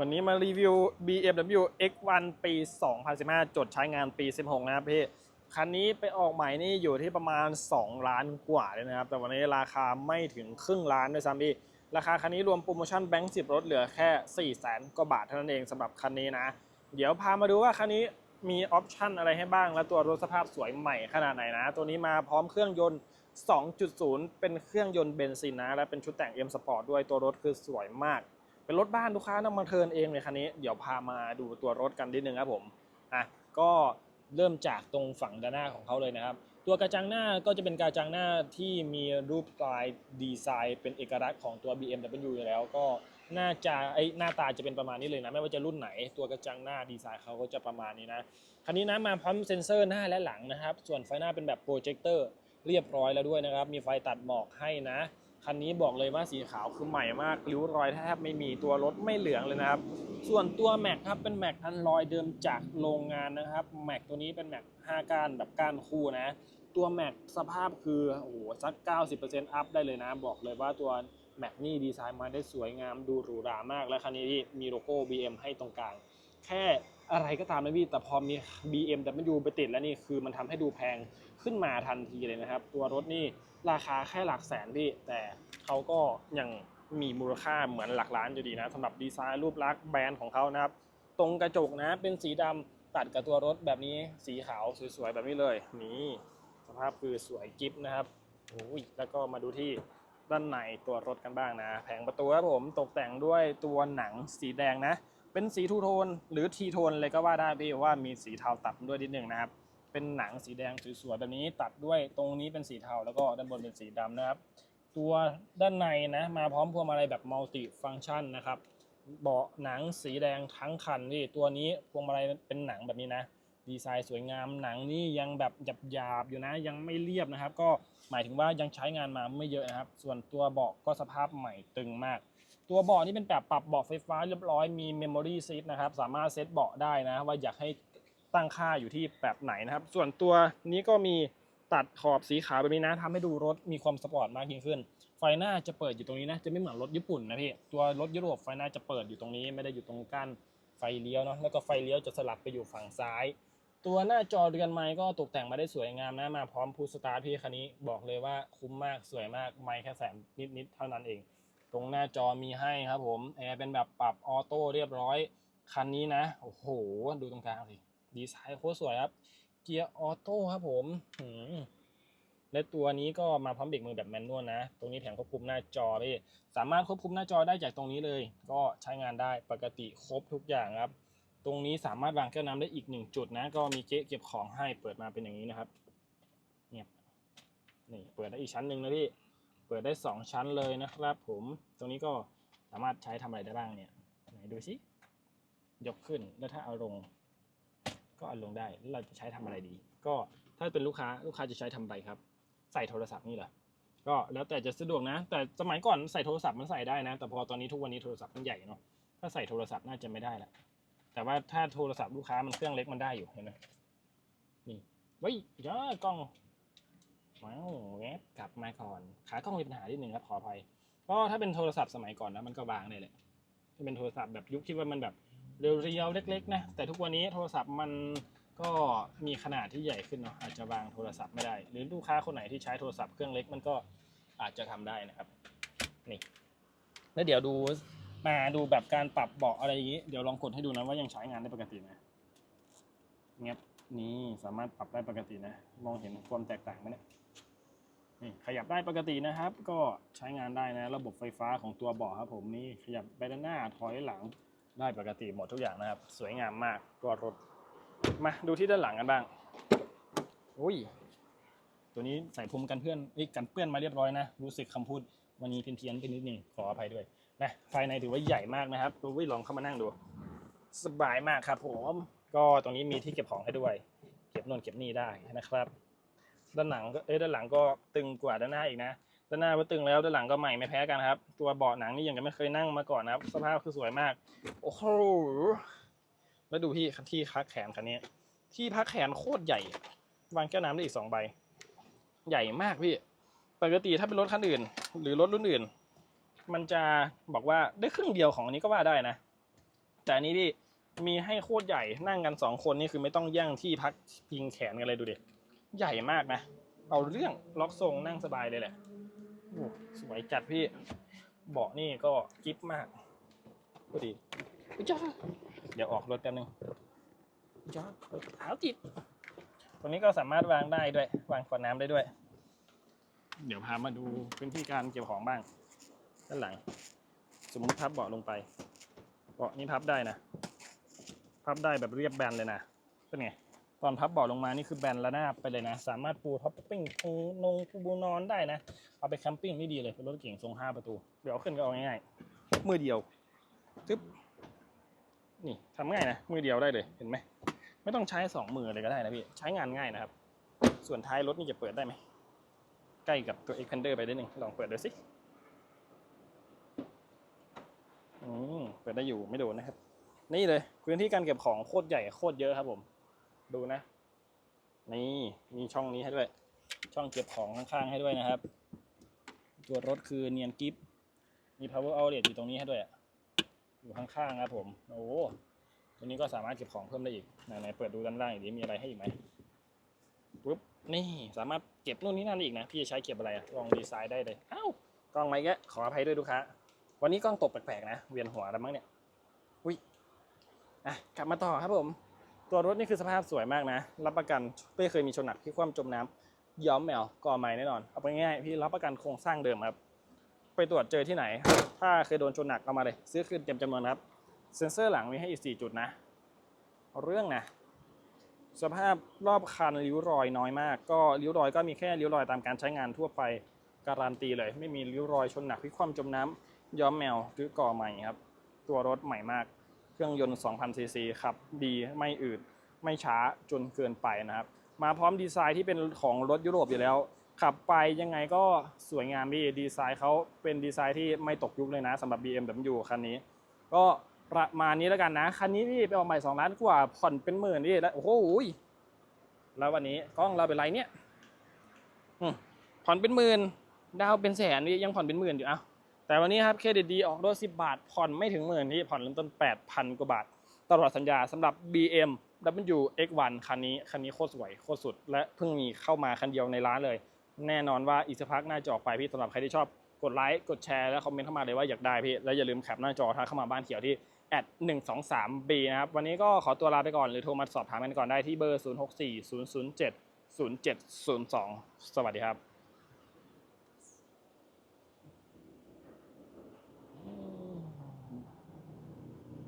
วันนี้มารีวิว BMW X1 ปี 2015 จดใช้งานปี 16 นะครับพี่ คันนี้ไปออกใหม่นี่อยู่ที่ประมาณ 2 ล้านกว่าเลยนะครับ แต่วันนี้ราคาไม่ถึงครึ่งล้านด้วยซ้ำพี่ ราคาคันนี้รวมโปรโมชั่นแบงค์10รถเหลือแค่4 0 0 0 0 0กว่าบาทเท่านั้นเองสำหรับคันนี้นะ เดี๋ยวพามาดูว่าคันนี้มีออปชันอะไรให้บ้าง และตัวรถสภาพสวยใหม่ขนาดไหนนะ ตัวนี้มาพร้อมเครื่องยนต์ 2.0 เป็นเครื่องยนต์เบนซินนะ และเป็นชุดแต่ง M Sport ด้วยตัวรถคือสวยมาก เป็นรถบ้านลูกค้านำมาเทินเองเลยคันนี้ เดี๋ยวพามาดูตัวรถกันนิดนึงครับผมอะก็เริ่มจากตรงฝั่งด้านหน้าของเขาเลยนะครับ ตัวกระจังหน้าก็จะเป็นกระจังหน้าที่มีรูปลายดีไซน์เป็นเอกลักษณ์ของตัว BMW อยู่แล้วก็น่าจะไอหน้าตาจะเป็นประมาณนี้เลยนะ ไม่ว่าจะรุ่นไหน ตัวกระจังหน้าดีไซน์เขาก็จะประมาณนี้นะคันนี้นะมาพร้อมเซ็นเซอร์หน้าและหลังนะครับ ส่วนไฟหน้าเป็นแบบโปรเจคเตอร์เรียบร้อยแล้วด้วยนะครับ มีไฟตัดหมอกให้นะ คันนี้บอกเลยว่าสีขาวคือใหม่มากริ้วรอยแทบไม่มีตัวรถไม่เหลืองเลยนะครับ ส่วนตัวแม็กครับเป็นแม็กอันลอยเดิมจากโรงงานนะครับแม็กตัวนี้เป็นแม็ก5ก้านแบบก้านคู่นะ ตัวแม็กสภาพคือโอ้โหสัก 90%อัพได้เลยนะ บอกเลยว่าตัวแม็กนี่ดีไซน์มาได้สวยงามดูหรูหรามาก และคันนี้มีโลโก้ BM ให้ตรงกลาง แค่อะไรก็ตามนะพี่ แต่พอมี BM แต่ไม่ดูไปติดแล้วนี่คือมันทำให้ดูแพงขึ้นมาทันทีเลยนะครับ ตัวรถนี่ ราคาแค่หลักแสนพี่แต่เขาก็ยังมีมูลค่าเหมือนหลักล้านอยู่ดีนะสำหรับดีไซน์รูปลักษณ์แบรนด์ของเขานะครับ ตรงกระจกนะเป็นสีดำตัดกับตัวรถแบบนี้สีขาวสวยๆแบบนี้เลย นี่สภาพคือสวยกิฟนะครับโอ้ยแล้วก็มาดูที่ด้านในตัวรถกันบ้างนะ แผงประตูครับผมตกแต่งด้วยตัวหนังสีแดงนะ เป็นสีทูโทนหรือทีโทนเลยก็ว่าได้พี่ว่ามีสีเทาตัดด้วยนิดนึงนะครับ เป็นหนังสีแดงสวยๆแบบนี้ตัดด้วยตรงนี้เป็นสีเทาแล้วก็ด้านบนเป็นสีดำนะครับ ตัวด้านในนะมาพร้อมพวงมาลัยแบบมัลติฟังชันนะครับเบาะหนังสีแดงทั้งคันนี่ตัวนี้พวงมาลัยเป็นหนังแบบนี้นะ ดีไซน์สวยงามหนังนี่ยังแบบหยาบๆอยู่นะ ยังไม่เรียบนะครับ ก็หมายถึงว่ายังใช้งานมาไม่เยอะนะครับ ส่วนตัวเบาะก็สภาพใหม่ตึงมาก ตัวเบาะนี่เป็นแบบปรับเบาะไฟฟ้าเรียบร้อยมีเมมโมรี่ซีทนะครับสามารถเซตเบาะได้นะ ว่าอยากให้ ตั้งค่าอยู่ที่แบบไหนนะครับ ส่วนตัวนี้ก็มีตัดขอบสีขาวแบบนี้นะทำให้ดูรถมีความสปอร์ตมากยิ่งขึ้น ไฟหน้าจะเปิดอยู่ตรงนี้นะ จะไม่เหมือนรถญี่ปุ่นนะพี่ ตัวรถยุโรปไฟหน้าจะเปิดอยู่ตรงนี้ ไม่ได้อยู่ตรงกั้นไฟเลี้ยวเนาะ แล้วก็ไฟเลี้ยวจะสลับไปอยู่ฝั่งซ้าย ตัวหน้าจอเรือนไม้ก็ตกแต่งมาได้สวยงามนะ มาพร้อมพูสตาร์ทพี่คันนี้บอกเลยว่าคุ้มมากสวยมาก ไม้แค่แสนนิดๆเท่านั้นเอง ตรงหน้าจอมีให้ครับผม แอร์เป็นแบบปรับออโต้เรียบร้อย คันนี้นะ โอ้โห ดูตรงกลางสิ ดีไซน์โคตรสวยครับ เกียร์ออโต้ครับผมและตัวนี้ก็มาพร้อมเบรกมือแบบแมนนวลนะ ตรงนี้แผงควบคุมหน้าจอพี่สามารถควบคุมหน้าจอได้จากตรงนี้เลย ก็ใช้งานได้ปกติครบทุกอย่างครับ ตรงนี้สามารถวางแก้วน้ำได้อีกหนึ่งจุดนะ ก็มีเก๊ะเก็บของให้เปิดมาเป็นอย่างนี้นะครับเนี่ยนี่เปิดได้อีกชั้นหนึ่งนะพี่เปิดได้สองชั้นเลยนะครับ ผมตรงนี้ก็สามารถใช้ทำอะไรได้บ้างเนี่ยไหนดูสิยกขึ้นแล้วถ้าเอาลง ก็เอาลงได้แล้วเราจะใช้ทำอะไรดี ก็ถ้าเป็นลูกค้าลูกค้าจะใช้ทำอะไรครับ ใส่โทรศัพท์นี่แหละก็แล้วแต่จะสะดวกนะ แต่สมัยก่อนใส่โทรศัพท์มันใส่ได้นะ แต่พอตอนนี้ทุกวันนี้โทรศัพท์มันใหญ่เนาะถ้าใส่โทรศัพท์น่าจะไม่ได้ละแต่ว่าถ้าโทรศัพท์ลูกค้ามันเครื่องเล็กมันได้อยู่เห็นไหมนี่เฮ้ยจ้ากล้องว้าวแวบกลับมาก่อนขากล้องมีปัญหานิดนึงครับขออภัยก็ถ้าเป็นโทรศัพท์สมัยก่อนนะมันก็บางเลยแหละถ้าเป็นโทรศัพท์แบบยุคที่ว่ามันแบบ เรียวๆเล็กๆนะแต่ทุกวันนี้โทรศัพท์มันก็มีขนาดที่ใหญ่ขึ้นเนาะอาจจะวางโทรศัพท์ไม่ได้ หรือลูกค้าคนไหนที่ใช้โทรศัพท์เครื่องเล็กมันก็อาจจะทำได้นะครับนี่แล้วเดี๋ยวดูมาดูแบบการปรับเบาะอะไรอย่างนี้ เดี๋ยวลองกดให้ดูนะว่ายังใช้งานได้ปกตินะเงียบนี่สามารถปรับได้ปกตินะ มองเห็นความแตกต่างไหมเนี่ยนี่ขยับได้ปกตินะครับ ก็ใช้งานได้นะ ระบบไฟฟ้าของตัวเบาะครับผมนี่ขยับไปด้านหน้าถอยหลัง ได้ปกติหมดทุกอย่างนะครับ สวยงามมากตัวรถ มาดูที่ด้านหลังกันบ้างอุ้ยตัวนี้ใส่พรมกันเพื่อนเอ้ยกันเปื้อนมาเรียบร้อยนะ รู้สึกคำพูดวันนี้เพี้ยนๆไปนิดหนึ่งขออภัยด้วยนะภายในถือว่าใหญ่มากนะครับดูวิลองเข้ามานั่งดู สบายมากครับผมก็ตรงนี้มีที่เก็บของให้ด้วย เก็บโน่นเก็บนี่ได้นะครับ ด้านหลังก็เอ้ยด้านหลังก็ตึงกว่าด้านหน้าอีกนะ ด้านหน้าว่าตึงแล้วด้านหลังก็ใหม่ไม่แพ้กันครับ ตัวเบาะหนังนี่ยังไม่เคยนั่งมาก่อนนะครับ สภาพคือสวยมาก โอ้โหแล้วดูพี่ที่พักแขนคันนี้ ที่พักแขนโคตรใหญ่ วางแก้วน้ำได้อีกสองใบ ใหญ่มากพี่ปกติถ้าเป็นรถคันอื่น หรือรถรุ่นอื่น มันจะบอกว่าได้ครึ่งเดียวของอันนี้ก็ว่าได้นะ แต่อันนี้พี่มีให้โคตรใหญ่นั่งกันสองคนนี่คือไม่ต้องแย่งที่พักพิงแขนกันเลยดูดิใหญ่มากนะ เอาเรื่องล็อกทรงนั่งสบายเลยแหละ สวยจัดพี่เบาะนี่ก็กิ๊บมากพอดีอุ๊ยจ้าเดี๋ยวออกรถแป๊บนึงจ้าเท้าติดตรงนี้ก็สามารถวางได้ด้วย วางขวดน้ำได้ด้วย เดี๋ยวพามาดูพื้นที่การเก็บของบ้าง ด้านหลัง สมมติพับเบาะลงไป เบาะนี้พับได้นะ พับได้แบบเรียบแบนเลยนะ เป็นไง ตอนพับเบาะลงมานี่คือแบนระนาบไปเลยนะ สามารถปูท็อปปิ้งปูนงปูนอนได้นะ เอาไปแคมปิ้งนี่ดีเลยเป็นรถเก่งทรงห้าประตู เดี๋ยวขึ้นก็เอาง่ายๆมือเดียวทึบนี่ทำง่ายนะมือเดียวได้เลยเห็นไหมไม่ต้องใช้สองมือเลยก็ได้นะพี่ใช้งานง่ายนะครับ ส่วนท้ายรถนี่จะเปิดได้ไหมใกล้กับตัว Expander ไปได้หนึ่งลองเปิดดูสิอืมเปิดได้อยู่ไม่โดนนะครับ นี่เลยพื้นที่การเก็บของโคตรใหญ่โคตรเยอะครับผม ดูนะ นี่มีช่องนี้ให้ด้วย ช่องเก็บของข้างๆให้ด้วยนะครับ ตัวรถคือเนียนกิฟมี power outlet อยู่ตรงนี้ให้ด้วยอยู่ข้างๆครับผม โอ้ตัวนี้ก็สามารถเก็บของเพิ่มได้อีกไหนๆเปิดดูด้านล่างอีกดีมีอะไรให้อีกไหมปุ๊บนี่สามารถเก็บนู่นนี่นั่นอีกนะ พี่จะใช้เก็บอะไรลองดีไซน์ได้เลยอ้าวกล้องไหมแกขออภัยด้วยลูกค้าวันนี้กล้องตกแปลกๆนะ เวียนหัวแล้วมั้งเนี่ยอุ้ยอะกลับมาต่อครับผม ตัวรถนี่คือสภาพสวยมากนะ รับประกันไม่เคยมีชนหนักที่คว่ำจมน้ำย้อมแมวก่อไม้แน่นอน เอาไปง่ายๆพี่รับประกันโครงสร้างเดิมครับ ไปตรวจเจอที่ไหน ถ้าเคยโดนชนหนักเอามาเลย ซื้อคืนเต็มจำนวนครับ เซ็นเซอร์หลังมีให้อีก 4 จุดนะ เรื่องนะ สภาพรอบคันริ้วรอยน้อยมาก ก็ริ้วรอยก็มีแค่ริ้วรอยตามการใช้งานทั่วไปการันตีเลย ไม่มีริ้วรอยชนหนักที่คว่ำจมน้ำย้อมแมวหรือก่อใหม่ครับ ตัวรถใหม่มาก เครื่องยนต์ 2,000 ซีซีขับดีไม่อืดไม่ช้าจนเกินไปนะครับ มาพร้อมดีไซน์ที่เป็นของรถยุโรปอยู่แล้ว ขับไปยังไงก็สวยงามดีดีไซน์เขาเป็นดีไซน์ที่ไม่ตกยุคเลยนะสำหรับ BMW คันนี้ ก็ประมาณนี้แล้วกันนะ คันนี้พี่ไปออกใหม่ 2 ล้านกว่าผ่อนเป็นหมื่นนี่แล้วโอ้โหแล้ววันนี้กล้องเราเป็นไรเนี่ยผ่อนเป็นหมื่นดาวเป็นแสนนี่ยังผ่อนเป็นหมื่นอยู่อ้า แต่วันนี้ครับเครดิตดีออกรถ10 บาท ผ่อนไม่ถึงหมื่นที่ผ่อนเริ่มต้น 8,000 กว่าบาท ตลอดสัญญาสำหรับ BM W X1 คันนี้คันนี้โคตรสวยโคตรสุด และเพิ่งมีเข้ามาคันเดียวในร้านเลย แน่นอนว่าอีกสักพักน่าจะออกไปพี่สำหรับใครที่ชอบกดไลค์กดแชร์และคอมเมนต์เข้ามาเลยว่าอยากได้พี่และอย่าลืมแคปหน้าจอถ้าเข้ามาบ้านเขียวที่แอด123 B นะครับวันนี้ก็ขอตัวลาไปก่อนหรือโทรมาสอบถามกันก่อนได้ที่เบอร์ 0640070702 สวัสดีครับ